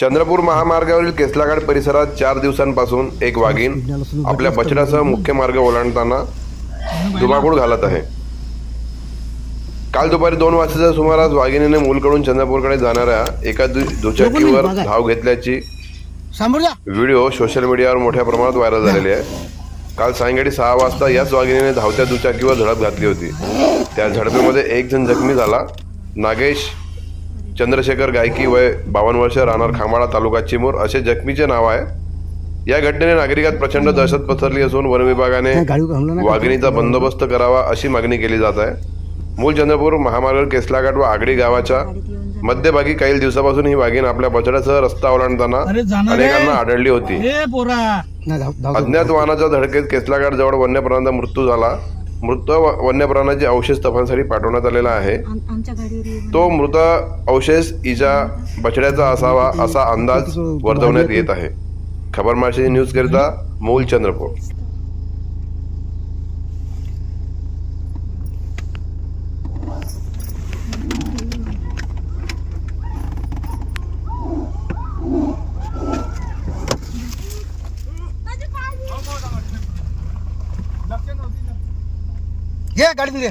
चंद्रपूर महामार्गावरील केसलाघाट परिसरात चार दिवसांपासून एक वाघीण आपल्या बछड्यासह मुख्य मार्ग ओलांडताना धुमाकूळ घालत आहे. काल दुपारी दोन वाजताच्या सुमारास वाघिणीने मूलकडून चंद्रपूरकडे जाणाऱ्या एका दुचाकीवर धाव घेतल्याची व्हिडिओ सोशल मीडियावर मोठ्या प्रमाणात व्हायरल झालेली आहे. काल सायंकाळी सहा वाजता याच वाघिणीने धावत्या दुचाकीवर झडप घातली होती. त्या झडपेमध्ये एक जण जखमी झाला. नागेश चंद्रशेखर गायकी वय बावन्न वर्ष राहणार खामाळा तालुका चिमूर असे जखमीचे नाव आहे. या घटनेने नागरिकात प्रचंड दहशत पसरली असून वन विभागाने? वाघिणीचा बंदोबस्त करावा अशी मागणी केली जात आहे. मूल चंद्रपूर महामार्ग केसलाघाट व आगडी गावाच्या मध्यभागी काही दिवसापासून ही वाघीण आपल्या बछड्यासह रस्ता ओलांडताना. अनेकांना आढळली होती. अज्ञात वाहनाच्या धडकेत केसलाघाट जवळ वन्य प्राण्याचा मृत्यू झाला. मृत व- वन्य प्राण्याचे अवशेष तपासण्यासाठी पाठवण्यात आलेला आहे. तो मृत अवशेष इजा बछड्याचा असावा असा अंदाज वर्तवण्यात येत आहे. खबर माशी न्यूज करिता मूल चंद्रपूर ગે ગાડી દે